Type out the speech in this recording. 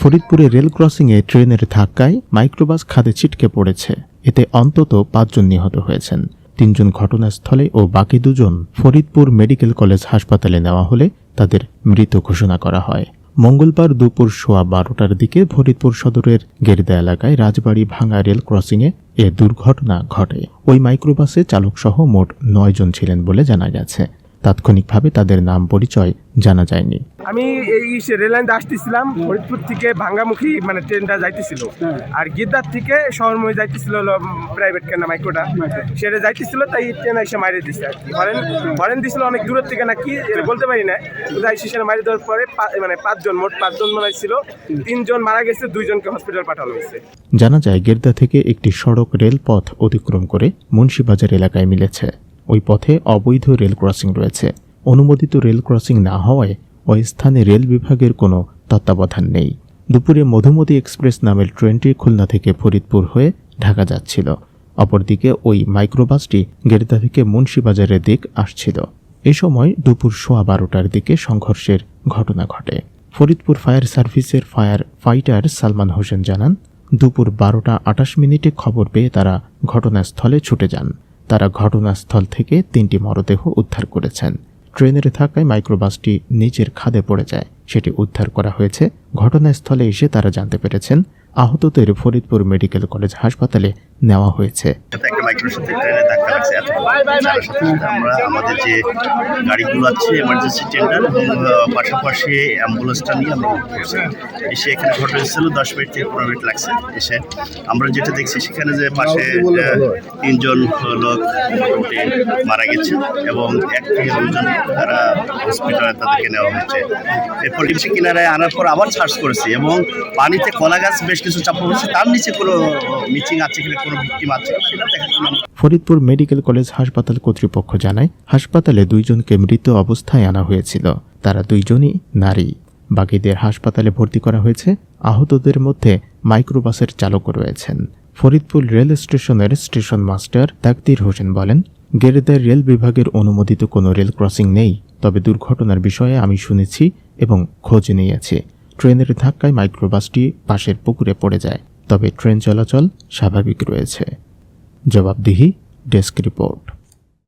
ফরিদপুরে রেল ক্রসিংয়ে ট্রেনের ধাক্কায় মাইক্রোবাস খাদে ছিটকে পড়েছে। এতে অন্তত পাঁচজন নিহত হয়েছেন। তিনজন ঘটনাস্থলে ও বাকি দুজন ফরিদপুর মেডিকেল কলেজ হাসপাতালে নেওয়া হলে তাদের মৃত ঘোষণা করা হয়। মঙ্গলবার দুপুর সোয়া বারোটার দিকে ফরিদপুর সদরের গেরদা এলাকায় রাজবাড়ি ভাঙা রেল ক্রসিংয়ে এ দুর্ঘটনা ঘটে। ওই মাইক্রোবাসে চালকসহ মোট নয়জন ছিলেন বলে জানা গেছে। তাৎক্ষণিকভাবে তাদের নাম পরিচয় জানা যায়নি। আমি এই সে রেল লাইন আসতেছিলাম ফরিদপুর থেকে ভাঙ্গামুখী মানে ট্রেনটা যাইতেছিল। আর গিদ্দার থেকে শহরময় যাইতেছিল প্রাইভেট কেনা মাইক্রোটা সেটা যাইতেছিল তাই ট্রেন এসে মারিয়ে দিচ্ছে আর কি। হরেন হরেন দিছিল অনেক দূরের থেকে নাকি বলতে পারি না যাই সেখানে মারিয়ে দেওয়ার পরে মানে পাঁচজন মোট পাঁচজন হয় ছিল। তিনজন মারা গেছে দুইজনকে হসপিটাল পাঠানো হয়েছে। জানা যায় গেরদা থেকে একটি সড়ক রেলপথ অতিক্রম করে মুন্সিবাজার এলাকায় মিলেছে। ওই পথে অবৈধ রেল ক্রসিং রয়েছে। অনুমোদিত রেল ক্রসিং না হওয়ায় ওই স্থানে রেল বিভাগের কোনো তত্ত্বাবধান নেই। দুপুরে মধুমতি এক্সপ্রেস নামের ট্রেনটি খুলনা থেকে ফরিদপুর হয়ে ঢাকা যাচ্ছিল। অপরদিকে ওই মাইক্রোবাসটি গেরদা থেকে মুন্সিবাজারের দিক আসছিল। এ সময় দুপুর সোয়া বারোটার দিকে সংঘর্ষের ঘটনা ঘটে। ফরিদপুর ফায়ার সার্ভিসের ফায়ার ফাইটার সালমান হোসেন জানান, দুপুর বারোটা আটাশ মিনিটে খবর পেয়ে তারা ঘটনাস্থলে ছুটে যান। তারা ঘটনাস্থল থেকে তিনটি মরদেহ উদ্ধার করেছেন। ট্রেনের থাকায় মাইক্রোবাসটি নিচের খাদে পড়ে যায়। সেটি উদ্ধার করা হয়েছে। ঘটনাস্থলে এসে তারা জানতে পেরেছেন, আহতদের ফরিদপুর মেডিকেল কলেজ হাসপাতালে নেওয়া হয়েছে। মাইক্রোর সাথে ট্রেনে ধাক্কা লাগছে এত। সাথে সাথে আমরা আমাদের যে গাড়িগুলো আছে এমার্জেন্সি টেন্ডার পাশাপাশি অ্যাম্বুলেন্সটা নিয়ে আমরা এসে এখানে ঘটনা ছিল দশ মিনিট থেকে পনেরো মিনিট লাগছে। এসে আমরা যেটা দেখছি সেখানে যে পাশে তিনজন লোক মোটামুটি মারা গেছে এবং এক থেকে দুজন তারা হসপিটালে তাদেরকে নেওয়া হয়েছে। এরপর কিনারায় আনার পর আবার সার্চ করেছি এবং পানিতে কলা গাছ বেশ কিছু চাপা পড়েছে তার নিচে কোনো মিচিং আছে কিনা, কোনো ভিক্টিম আছে, সেটা দেখার জন্য ফরিদপুর মেডিকেল কলেজ হাসপাতাল কর্তৃপক্ষ জানায়, হাসপাতালে দুইজনকে মৃত অবস্থায় আনা হয়েছিল। তারা দুইজনই নারী। বাকিদের হাসপাতালে ভর্তি করা হয়েছে। আহতদের মধ্যে মাইক্রোবাসের চালকও রয়েছেন। ফরিদপুর রেল স্টেশনের স্টেশন মাস্টার তাকদির হোসেন বলেন, গেরেদার রেল বিভাগের অনুমোদিত কোনো রেল ক্রসিং নেই, তবে দুর্ঘটনার বিষয়ে আমি শুনেছি এবং খোঁজ নিয়েছি। ট্রেনের ধাক্কায় মাইক্রোবাসটি পাশের পুকুরে পড়ে যায়। তবে ট্রেন চলাচল স্বাভাবিক রয়েছে। জবাবদিহি ডেস্ক রিপোর্ট।